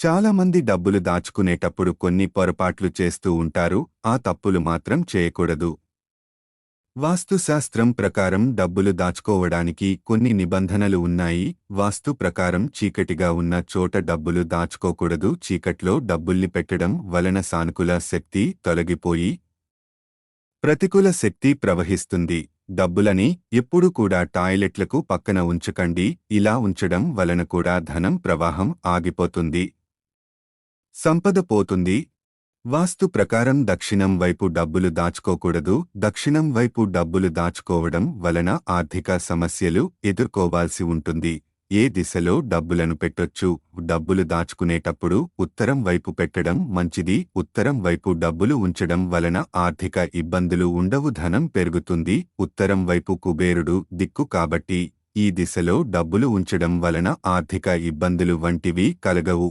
చాలామంది డబ్బులు దాచుకునేటప్పుడు కొన్ని పొరపాట్లు చేస్తూ ఉంటారు ఆ తప్పులు మాత్రం చేయకూడదు. వాస్తుశాస్త్రం ప్రకారం డబ్బులు దాచుకోవడానికి కొన్ని నిబంధనలు ఉన్నాయి వాస్తు ప్రకారం చీకటిగా ఉన్న చోట డబ్బులు దాచుకోకూడదు చీకట్లో డబ్బుల్ని పెట్టడం వలన సానుకూల శక్తి తొలగిపోయి ప్రతికూల శక్తి ప్రవహిస్తుంది. డబ్బులని ఎప్పుడూ కూడా టాయిలెట్లకు పక్కన ఉంచకండి ఇలా ఉంచడం వలన కూడా ధనం ప్రవాహం ఆగిపోతుంది. సంపద పోతుంది. వాస్తు ప్రకారం దక్షిణం వైపు డబ్బులు దాచుకోకూడదు. దక్షిణం వైపు డబ్బులు దాచుకోవడం వలన ఆర్థిక సమస్యలు ఎదుర్కోవాల్సి ఉంటుంది. ఏ దిశలో డబ్బులను పెట్టొచ్చు? డబ్బులు దాచుకునేటప్పుడు ఉత్తరం వైపు పెట్టడం మంచిది. ఉత్తరం వైపు డబ్బులు ఉంచడం వలన ఆర్థిక ఇబ్బందులు ఉండవు. ధనం పెరుగుతుంది. ఉత్తరం వైపు కుబేరుడు దిక్కు కాబట్టి ఈ దిశలో డబ్బులు ఉంచడం వలన ఆర్థిక ఇబ్బందులు వంటివి కలగవు.